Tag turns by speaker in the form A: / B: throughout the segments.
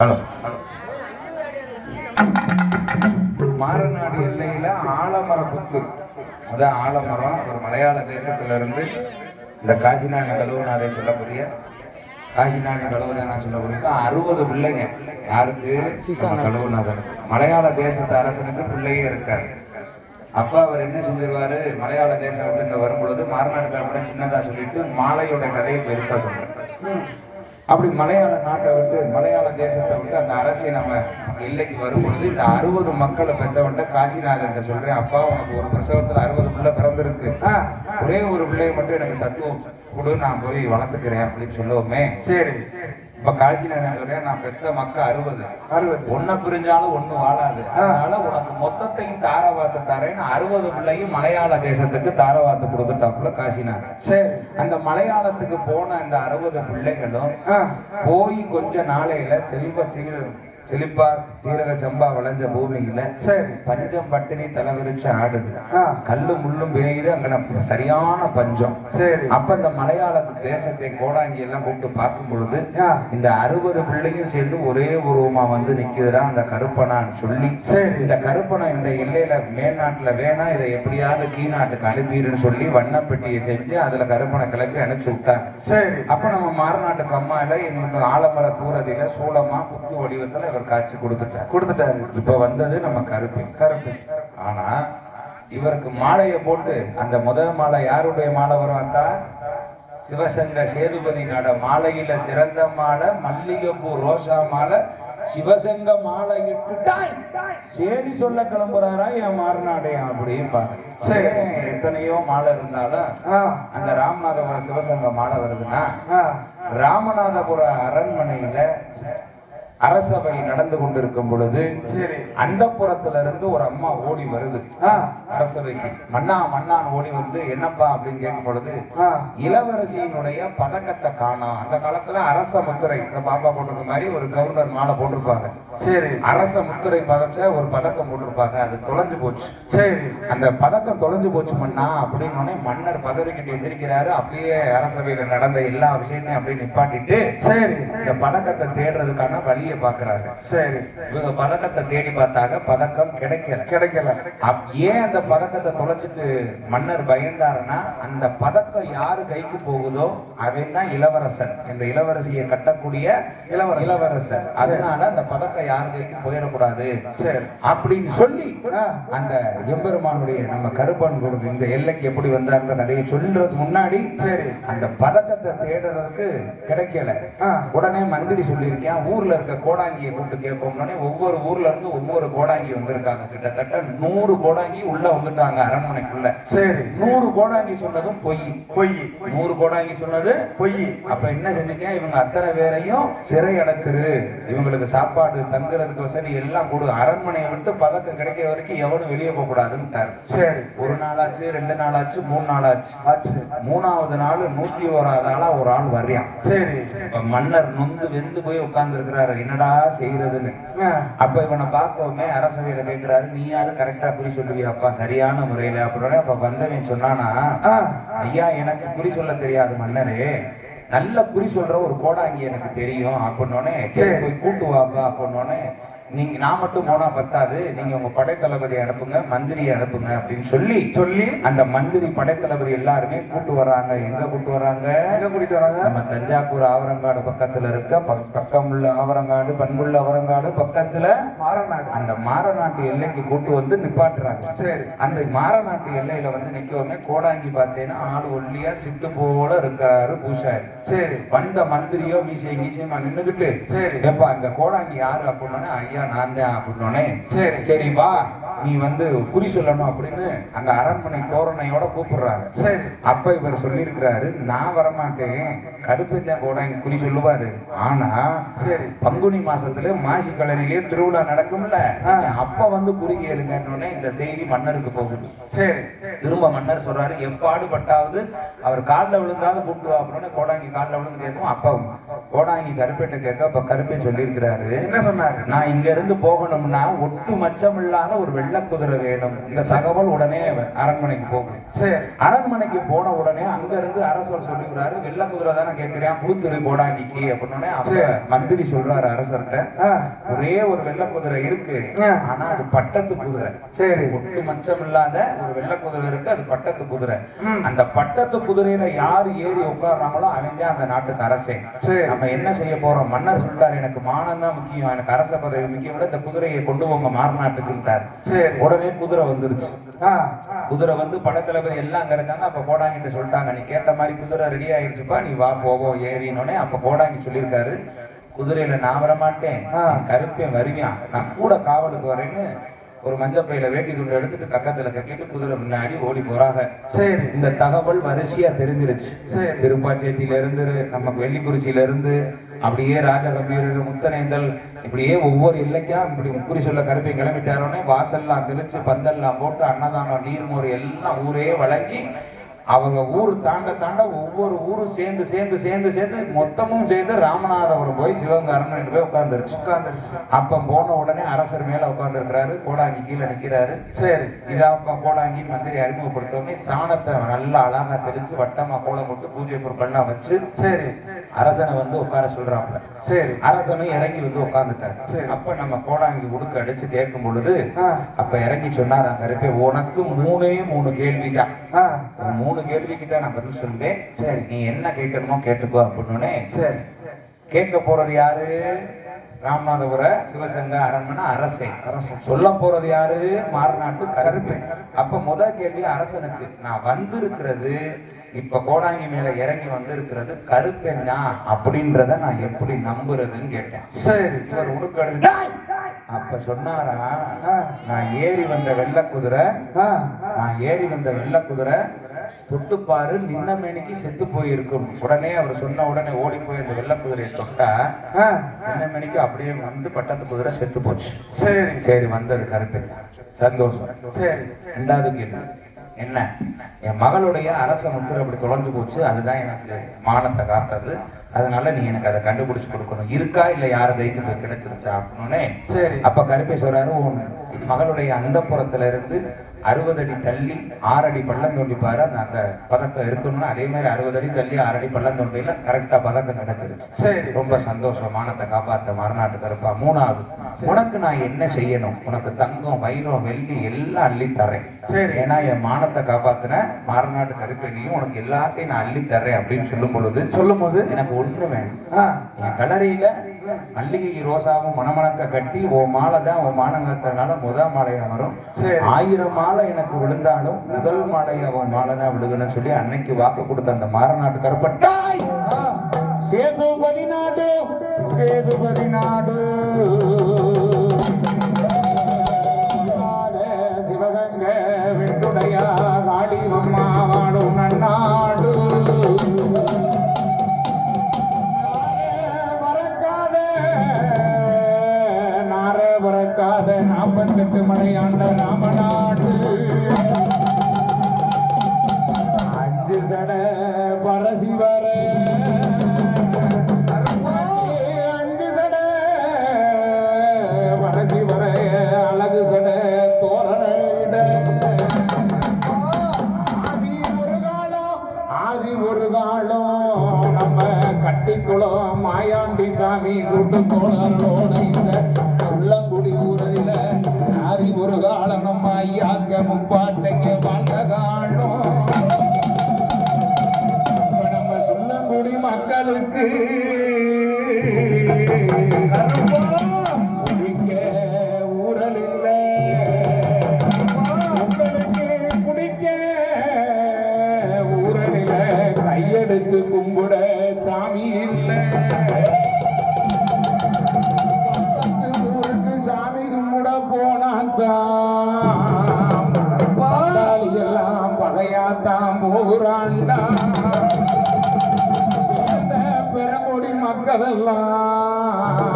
A: Hello. Maranadu எல்லையில ஆலமர புத்து அதான் ஆலமரம் ஒரு மலையாள தேசத்துல இருந்து இந்த காசிநாத கழுவுநாதை சொல்லக்கூடிய காசிநாத கழுவுநாதன் சொல்லக்கூடிய அறுபது பிள்ளைங்க. யாருக்கு? நம்ம கழுவுநாதனுக்கு மலையாள தேசத்து அரசனுக்கு பிள்ளையே இருக்காரு. அப்ப அவர் என்ன செஞ்சிருவாரு? மலையாள தேசம் விட்டு இங்க வரும்பொழுது மாரநாடுக்கார சின்னதா சொல்லிட்டு மாலையோட கதையை பெருசா சொல்றாரு. அப்படி மலையாள நாட்டை விட்டு மலையாள தேசத்தை விட்டு அந்த அரசியை நம்ம எல்லைக்கு வரும்பொழுது இந்த அறுபது மக்களை பெற்றவன்ட்ட காசிநாதன் சொல்றேன் அப்பா உனக்கு ஒரு பிரசவத்துல அறுபது பிள்ளை பிறந்திருக்கு. ஒரே ஒரு பிள்ளையை மட்டும் எனக்கு தத்துவம் கொடு நான் போய் வளர்த்துக்கிறேன் அப்படின்னு சொல்லுவோமே.
B: சரி.
A: இப்ப காசிநாதன் நான் பெத்த மக்கள் அறுபது.
B: அறுபது.
A: ஒன்ன பிரிஞ்சாலும் ஒண்ணு வாழாது. அதனால உனக்கு மொத்தத்தையும் தாரவாத்து தரேன்னு அறுபது பிள்ளையும் மலையாள தேசத்துக்கு தாரவாத்து கொடுத்துட்டாப்புல காசிநாதன்.
B: சரி.
A: அந்த மலையாளத்துக்கு போன அந்த அறுபது பிள்ளைகளும் போய் கொஞ்ச நாளையில செல்வ சீர செழிப்பா சீரக சம்பா விளைஞ்ச பூமியில
B: சரி.
A: பஞ்சம் பட்டினி தலைவிரிச்சு ஆடுது.
B: ஆ,
A: கல்லு முள்ளும் பெய்யுது அங்க சரியான பஞ்சம்.
B: சரி.
A: அப்ப இந்த மலையாள தேசத்தை கோடாங்கி எல்லாம் கூப்பிட்டு பார்க்கும் பொழுது இந்த அறுபது பிள்ளையும் சேர்ந்து ஒரே உருவமா வந்து நிக்குதுடா அந்த கருப்பனான்னு சொல்லி.
B: சரி.
A: இந்த கருப்பனை இந்த எல்லையில மேல்நாட்டுல வேணா இதை எப்படியாவது கீழ்நாட்டுக்கு அனுப்பிடுன்னு சொல்லி வண்ணப்பெட்டியை செஞ்சு அதுல கருப்பனை கிளப்பி அனுப்பிச்சு விட்டாங்க.
B: சரி.
A: அப்ப நம்ம மாரநாட்டு கம்மாயில எங்களுக்கு ஆலமர தூரதியில சூளமா புத்து வடிவத்துல இவர் காட்சி கொடுத்துட்டார்.
B: கொடுத்துட்டாரு.
A: இப்ப வந்தது நம்ம கருப்பி.
B: கருப்பு.
A: ஆனா இவருக்கு மாலையை போட்டு அந்த முதல் மாலை யாருடைய மாலை வரும் அத்தா? சிவசங்க சேதுபதி நட மாலையில சிறந்த மாலை மல்லிகைப்பூ ரோசா மாலை சிவசங்க மாலை இட்டுட்டாய். சேதி சொல்ல கிளம்புறாரா என் மாறுநாடையா அப்படிம்பாங்க. எத்தனையோ மாலை இருந்தாலும் அந்த ராமநாதபுரம் சிவசங்க மாலை வருதுன்னா ராமநாதபுர அரண்மனையில அரசவை நடந்து கொண்டிருக்கும் பொழுது அந்த இருந்து ஒரு அம்மா ஓடி வருது. அரசவைக்கு. மன்னா மன்னான் ஓடி வந்து என்னப்பா? அப்படின்னு கேட்கும் பொழுது இளவரசியினுடைய பதக்கத்தை காணோம் அந்த காலத்துல அரச முத்திரை இந்த பாப்பா போட்டிருக்க மாதிரி ஒரு கவர்னர் மாலை போட்டிருப்பாங்க.
B: சரி.
A: அரச முத்திரை பதச்ச ஒரு பதக்கம் போட்டிருப்பாங்க. அது தொலைஞ்சு போச்சு.
B: சரி.
A: அந்த பதக்கம் தொலைஞ்சு போச்சு மன்னா அப்படின்னு மன்னர் பதறிக்கிட்டு எந்திரிக்கிறாரு. அப்படியே அரசவையில நடந்த எல்லா விஷயத்தையும் அப்படியே நிப்பாட்டிட்டு
B: சரி.
A: இந்த பதக்கத்தை தேடுறதுக்கான வழியை பாக்குறாங்க
B: சரி.
A: இவங்க பதக்கத்தை தேடி பார்த்தாங்க. பதக்கம் கிடைக்கல.
B: கிடைக்கல.
A: ஏன் அந்த பதக்கத்தை தொலைச்சிட்டு மன்னர் பயந்தாருன்னா அந்த பதக்கம் யாரு கைக்கு போகுதோ அவன் தான் இளவரசன். இந்த இளவரசியை கட்டக்கூடிய
B: இளவரசன்.
A: இளவரசன். அதனால அந்த பதக்கம் யாரு கைக்கு போயிடக்கூடாது? அப்படின்னு சொல்லி அந்த எம்பெருமானுடைய நம்ம கருப்பன் குரு இந்த எல்லைக்கு எப்படி வந்தாருன்ற கதையை சொல்றதுக்கு முன்னாடி
B: சரி.
A: அந்த பதக்கத்தை தேடுறதுக்கு கிடைக்கல. உடனே மந்திரி சொல்லியிருக்கேன். ஊர்ல இருக்க கோடாங்கியை கூப்பிட்டு கேட்போம்னே ஒவ்வொரு ஊர்ல இருந்து ஒவ்வொரு கோடாங்கி வந்திருக்காங்க. கிட்டத்தட்ட நூறு கோடாங்கி உள்ள வந்துட்டாங்க அரண்மனைக்குள்ள.
B: சரி.
A: நூறு கோடாங்கி சொன்னதும் பொய்.
B: பொய்.
A: நூறு கோடாங்கி சொன்னது
B: பொய்.
A: அப்ப என்ன செஞ்சுட்டேன்? இவங்க அத்தனை பேரையும் சிறை அடைச்சிரு. இவங்களுக்கு சாப்பாடு தங்குறதுக்கு வசதி எல்லாம் கொடு. அரண்மனையை விட்டு பதக்கம் கிடைக்கிற வரைக்கும் எவனும் வெளியே போக கூடாதுன்னு
B: சரி.
A: ஒரு நாளாச்சு ரெண்டு நாளாச்சு மூணு நாளாச்சு.
B: ஆச்சு.
A: மூணாவது நாள் நூத்தி ஓராவது ஆளா ஒரு ஆள் வர்றான்.
B: சரி.
A: மன்னர் நொந்து வெந்து போய் உட்கார்ந்து இருக்கிறாரு என்னடா செய்யறதுன்னு அப்ப இவனை பார்த்தோமே அரசவையில கேட்கிறாரு நீயாவது கரெக்டா குறி சொல்லுவியாப்பா சரியான முறையில அப்படின்னு அப்ப வந்தவன் சொன்னானா ஐயா எனக்கு குறி சொல்ல தெரியாது மன்னரே. நல்ல குறி சொல்ற ஒரு கோடாங்கி எனக்கு தெரியும். அப்படின்னோடனே. போய் கூட்டு வாப்பா. அப்படின்னோடனே நீங்க நான் மட்டும் போனா பத்தாது. நீங்க உங்க படைத்தளபதி அனுப்புங்க மந்திரியை அனுப்புங்க அப்படின்னு சொல்லி
B: சொல்லி
A: அந்த மந்திரி படைத்தளபதி எல்லாருமே கூட்டு வர்றாங்க. எங்க கூட்டு வர்றாங்க?
B: எங்க கூட்டிட்டு வராங்க
A: நம்ம தஞ்சாவூர் ஆவரங்காடு பக்கத்துல இருக்க பக்- பக்கமுள்ள ஆவரங்காடு பண்புள்ள ஆவரங்காடு பக்கத்துல
B: மாறநாடு
A: அந்த மாரநாட்டு எல்லைக்கு கூட்டு வந்து நிப்பாட்டுறாங்க.
B: சரி.
A: அந்த மாரநாட்டு எல்லையில வந்து நிக்கவுமே கோடாங்கி பார்த்தேன்னா ஆள் ஒல்லியா சிட்டு போல இருக்காரு பூசாரி.
B: சரி.
A: வந்த மந்திரியோ மீசை மீசையுமா நின்னுகிட்டு
B: சரி.
A: ஏப்பா இங்க கோடாங்கி யாரு அப்படின்னோடனே ஐயா நான் தான் அப்படின்னோடனே
B: சரி
A: சரி வா நீ வந்து குறி சொல்லணும் அப்படின்னு அங்க அரண்மனை தோரணையோட கூப்பிடுறாங்க
B: சரி.
A: அப்ப இவர் சொல்லியிருக்கிறாரு நான் வரமாட்டேன் கருப்பஞ்சா கோடாங்கி குறி சொல்லுவாரு. ஆனா
B: சரி.
A: பங்குனி மாசத்துல மாசி கலரிலேயே திருவிழா நடக்கும்ல. அப்ப வந்து குறி கேளுங்கன்னு இந்த செய்தி மன்னருக்கு போகுது.
B: சரி.
A: திரும்ப மன்னர் சொல்றாரு எப்பாடுபட்டாவது அவர் காலில் விழுந்தாலும் கூப்பிட்டு அப்படின்னு கோடாங்கி காலில் விழுந்து கேட்கும். அப்ப கோடாங்கி கருப்பேட்ட கேட்க அப்ப கருப்பை சொல்லியிருக்கிறாரு.
B: என்ன சொன்னாரு?
A: நான் இங்க இருந்து போகணும்னா ஒட்டு மச்சம் இல்லாத ஒரு வெள்ளை குதிரை வேணும். இந்த தகவல் உடனே அரண்மனைக்கு போகும்
B: சரி.
A: அரண்மனைக்கு போன உடனே அங்க இருந்து அரசர் சொல்லிக்கிறாரு வெள்ளை குதிரை தானே கேட்கிறேன் புழுத்துறை கோடாங்கிக்கு அப்படின்னு அப்ப. மந்திரி சொல்றாரு அரசர்கிட்ட. ஒரே ஒரு வெள்ளை குதிரை இருக்கு. ஆனா அது பட்டத்து குதிரை.
B: சரி.
A: ஒட்டு மச்சம் இல்லாத ஒரு வெள்ளை குதிரை இருக்கு அது பட்டத்து குதிரை. அந்த பட்டத்து குதிரையில யாரு ஏறி உட்கார்றாங்களோ அவன் தான் அந்த நாட்டுக்கு அரசே. நம்ம என்ன செய்ய போறோம்? மன்னர் சொல்லிட்டாரு எனக்கு மானம் தான் முக்கியம். எனக்கு அரச பதவி முக்கியம் விட இந்த குதிரையை கொண்டு போங்க மாறுநாட்டுக்குன்ட்டார்
B: சரி.
A: உடனே குதிரை வந்துருச்சு. குதிரை வந்து படத்தளபதி எல்லாம் அங்க இருக்காங்க அப்ப கோடாங்கிட்ட சொல்லிட்டாங்க நீ கேட்ட மாதிரி குதிரை ரெடி ஆயிடுச்சுப்பா நீ வா போவோம் ஏறினோடனே அப்ப கோடாங்கி சொல்லியிருக்காரு. குதிரையில நான் வர மாட்டேன்
B: ஆ.
A: கருப்பேன் வருவியான் நான் கூட காவலுக்கு வரேன்னு ஒரு மஞ்சப்பையில வேட்டி துண்டு எடுத்துட்டு பக்கத்துல கட்டிட்டு குதிரை முன்னாடி ஓடி போறாங்க.
B: சரி.
A: இந்த தகவல் வரிசையா தெரிஞ்சிருச்சு.
B: சரி.
A: திருப்பாச்சேத்தியில இருந்து நமக்கு வெள்ளிக்குறிச்சியில இருந்து அப்படியே ராஜகம்பீரர் முத்தனேந்தல் இப்படியே ஒவ்வொரு எல்லைக்கா இப்படி குறி சொல்ல கருப்பை கிளம்பிட்டாரோன்னே வாசல்லாம் தெளிச்சு பந்தல்லாம் போட்டு அன்னதானம் நீர்மோர் எல்லாம் ஊரே வழங்கி அவங்க ஊர் தாண்ட தாண்ட ஒவ்வொரு ஊரும் சேர்ந்து சேர்ந்து சேர்ந்து சேர்ந்து மொத்தமும் சேர்ந்து ராமநாதபுரம் போய் அரண்மனையில் போய் உட்காந்துருச்சு
B: உட்காந்துருச்சு
A: அப்ப போன உடனே அரசர் மேல உட்கார்ந்துருக்கிறாரு கோடாங்கி கீழே நிக்கிறாரு.
B: சரி.
A: இதாப்பா கோடாங்கி மந்திரி அறிமுகப்படுத்தவுடனே சாணத்தை நல்லா அழகா தெளிச்சு வட்டமா கோலம் போட்டு பூஜை பொருட்கள்லாம் வச்சு
B: சரி.
A: அரசனை வந்து உட்கார சொல்றாப்புல.
B: சரி.
A: அரசனும் இறங்கி வந்து உட்கார்ந்துட்டார்.
B: சரி.
A: அப்ப நம்ம கோடாங்கி உடுக்க அடிச்சு கேட்கும் பொழுது அப்ப இறங்கி சொன்னார் அங்க இருப்பே உனக்கு மூணே மூணு கேள்விதான். மூணு கேள்விக்கு தான் நான் பதில் சொல்வேன்.
B: சரி.
A: நீ என்ன கேட்கணுமோ கேட்டுக்கோ அப்படின்னு
B: சரி.
A: கேட்க போறது யாரு? ராமநாதபுர சிவசங்க அரண்மனை அரசே.
B: அரசன்
A: சொல்ல போறது யாரு? மாறுநாட்டு கருப்பு. அப்ப முத கேள்வி அரசனுக்கு. நான் வந்திருக்கிறது இப்ப கோடாங்கி மேல இறங்கி வந்திருக்கிறது கருப்பெண்ணா அப்படின்றத நான் எப்படி நம்புறதுன்னு கேட்டேன்.
B: சரி.
A: இவர் உடுக்கடு அப்ப சொன்னாரா நான் ஏறி வந்த வெள்ளை குதிரை நான் ஏறி வந்த வெள்ளை குதிரை தொட்டுப்பாரு நின்ன மேனிக்கு செத்து போயிருக்கும். உடனே அவர் சொன்ன உடனே ஓடி போய் அந்த வெள்ளை குதிரையை தொட்டா நின்ன மேனிக்கு அப்படியே வந்து பட்டத்து குதிரை செத்து போச்சு.
B: சரி.
A: சரி வந்தது கருத்து. சந்தோஷம்.
B: சரி.
A: ரெண்டாவது கேள்வி. என்ன? என் மகளுடைய அரச முத்திரை அப்படி தொலைஞ்சு போச்சு அதுதான் எனக்கு மானத்தை காத்தது. அதனால நீ எனக்கு அதை கண்டுபிடிச்சு கொடுக்கணும். இருக்கா இல்ல யார கைக்கு போய் கிடைச்சிருச்சா? அப்படின்னு
B: சரி.
A: அப்ப கருப்பை சொல்றாரு உன் மகளுடைய அந்தப்புறத்துல இருந்து அறுபது அடி தள்ளி ஆறு அடி பள்ளம் தோண்டி பாரு அந்த அந்த பதக்கம் இருக்கணும்னு அதே மாதிரி அறுபது அடி தள்ளி ஆறு அடி பள்ளம் தோண்டியில கரெக்டா பதக்கம் கிடைச்சிருச்சு.
B: சரி.
A: ரொம்ப சந்தோஷம். மானத்தை காப்பாத்த மறுநாட்டு கருப்பா மூணாவது உனக்கு நான் என்ன செய்யணும்? உனக்கு தங்கம் வைரம் வெள்ளி எல்லாம் அள்ளி தரேன்
B: சரி.
A: ஏன்னா என் மானத்தை காப்பாத்தின மாறுநாட்டு கருப்பையும் உனக்கு எல்லாத்தையும் நான் அள்ளி தர்றேன் அப்படின்னு சொல்லும் பொழுது
B: சொல்லும் போது?
A: எனக்கு ஒண்ணு வேணும். என் கலரியில மல்லிகை ரோசாவும் மணமணக்க கட்டி ஓ மாலை தான் ஓ மானங்கத்தனால முத மாலையா வரும். ஆயிரம் மாலை எனக்கு விழுந்தாலும் முதல் மாலை அவன் மாலை தான் விழுகணும்னு சொல்லி அன்னைக்கு வாக்கு கொடுத்த அந்த மாறநாட்டு கருப்பட்டாய். சேதுபதி நாடு சேதுபதி நாடு சிவகங்க விண்டுடைய காளி அம்மா வாடும் நன்னாடு நாட்டு மலை ஆண்ட ராமநாடு. அஞ்சு சட பரசி வர அஞ்சு சட பரசி வர அழகு சட தோரணிட ஆதி ஒரு காலம் ஆதி ஒரு காலம் நம்ம கட்டிக்குளம் மாயாண்டி சாமி சுட்டு தோழர்களோட இந்த சுள்ளங்குடி ஊரில் ஒரு காலம் ஐயாக்க முப்பாட்டைங்க வாழ்ந்த காலம் நம்ம சுள்ளங்குடி மக்களுக்கு எல்லாம் பகையாத்தான் போகிறான்டா மக்கள் எல்லாம்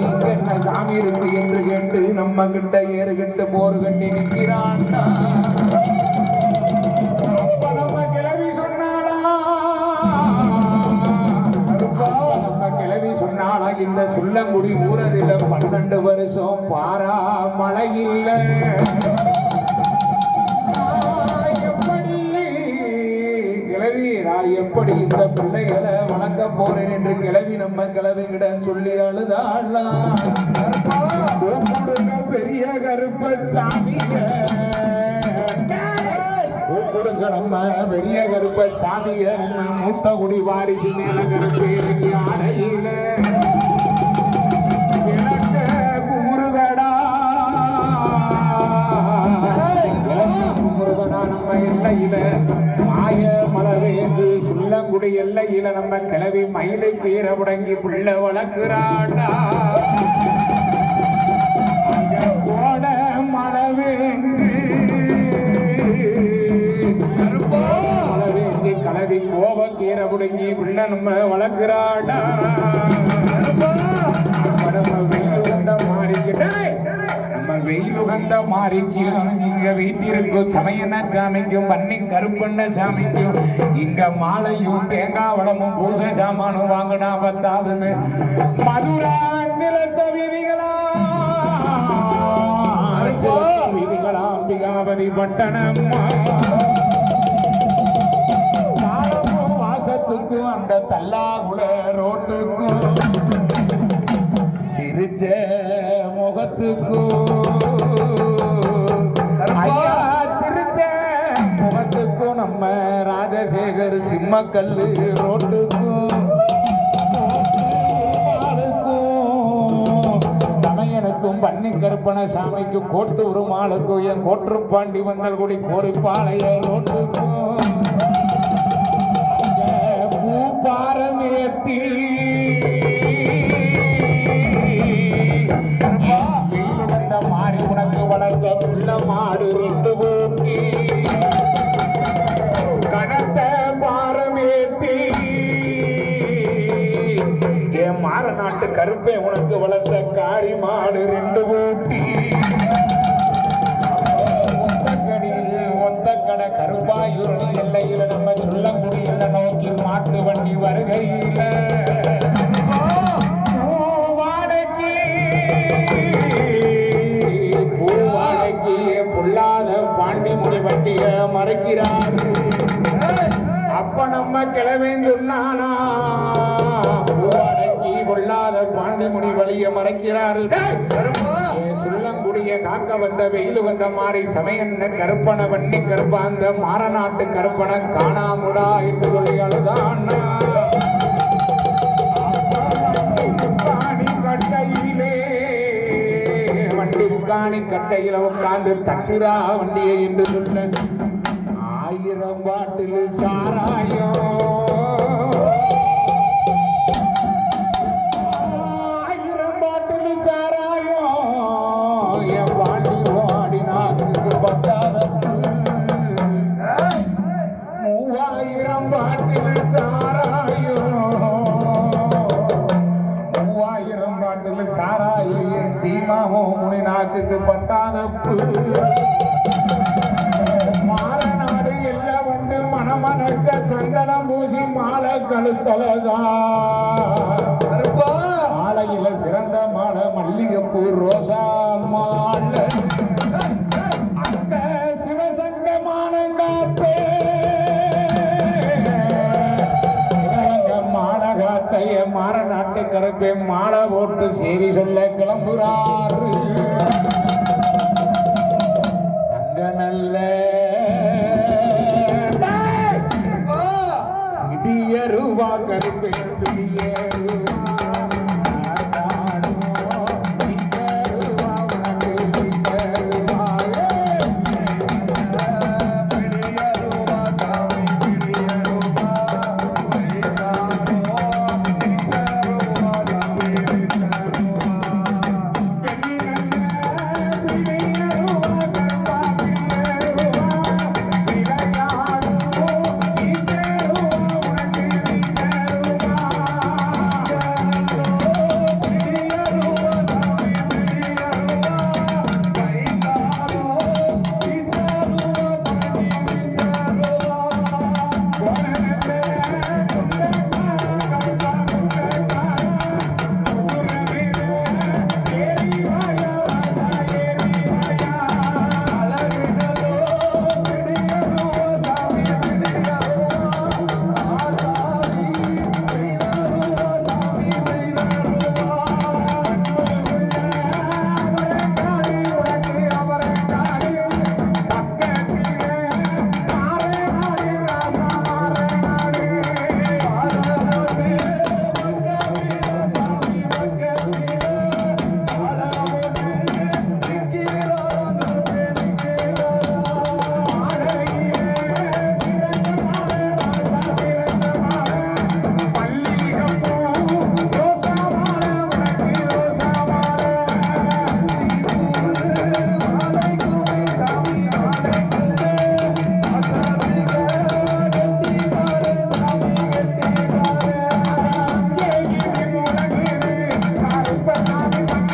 A: இங்க என்ன சாமி இருக்கு என்று கேட்டு நம்ம கிட்ட ஏறுகிட்டு போரு கட்டி நிற்கிறான்டா நம்ம கிளவி சொன்னாலா நம்ம கிளவி இந்த சுள்ளங்குடி ஊரதில பன்னெண்டு வருஷம் பாரா மழை இல்லை. எப்படி இந்த பிள்ளைகளை வணக்க போறேன் என்று கிளவி நம்ம கிளவிகிட சொல்லி அழுதாளாம் பெரிய கருப்ப சாமி நம்ம பெரிய கருப்ப சாமிய. நம்ம மூத்த குடி வாரிசு மேல கருப்பு இறங்கி ஆடையில. முருகனா நம்ம எல்லையில. மாய மலவேந்து சுள்ளங்குடி எல்லையில நம்ம கிளவி மயிலை கீரை முடங்கி புள்ள வளர்க்கிறாடா. அங்க போட மலவேந்து கிளவி கோப கீரை முடங்கி புள்ள நம்ம வளர்க்கிறாடா. நம்ம மாறிக்கிட்டே நம்ம வெயிலுகண்ட மாறிக்கு இங்க வீட்டிற்கும் சமையன சாமிக்கும் பன்னி கருப்பண்ண சாமிக்கும் இங்க மாலையும் தேங்காய் வளமும் பூசை சாமானும் வாங்கினா பத்தாதுன்னு. மதுராந்திர வீதிகளா? வீதிகளா? அம்பிகாபதி பட்டணம்மா வாசத்துக்கும் அந்த தல்லாகுல ரோட்டுக்கும் சிரிச்ச முகத்துக்கும். நம்ம ராஜசேகர் சிம்மக்கல்லு ரோட்டுக்கும் சமையனுக்கும் பன்னி சாமிக்கு கோட்டு உருமாளுக்கும். என் கோற்றுப்பாண்டி வந்தல்குடி கோரிப்பாளைய ரோட்டுக்கும். பூபாரமேத்தி வந்த மாறி உனக்கு வளர்ந்த புள்ள மாடு நாட்டு உனக்கு வளர்த்த காரி மாடு ரெண்டு ஊட்டி ஒத்த ஒத்தக்கடை கருப்பாயூரணி எல்லையில நம்ம சுள்ளங்குடியில நோக்கி மாட்டு வண்டி வருகையில. பொல்லாத பாண்டிமுடி வண்டிய மறைக்கிறார். அப்ப நம்ம கிளவேன்னு சொன்னானா? பொல்லாத பாண்டிமுடி வழிய மறைக்கிறாரு ஏ சுள்ளங்குடிய காக்க வந்த வெயிலு வந்த மாறி சமையன்ன கருப்பன வண்ணி கருப்பாந்த மாரநாட்டு கருப்பன காணாமுடா என்று சொல்லி அழுதான் வண்டி கட்டையில உட்கார்ந்து தட்டுரா வண்டியை என்று சொன்ன. ஆயிரம் பாட்டில் சாராயம். முனி நாட்டுக்கு பத்தாதப்பு மாறநாடு எல்லாம் வந்து மணமணக்க சந்தனம் பூசி மாலை கழுத்தலகா மாலையில சிறந்த மாலை மல்லிகைப்பூ ரோசா மாலை. அந்த சிவசங்க மானங்காத்தே மாற நாட்டு கருப்பை மாலை போட்டு சேரி சொல்ல கிளம்புறாரு. الله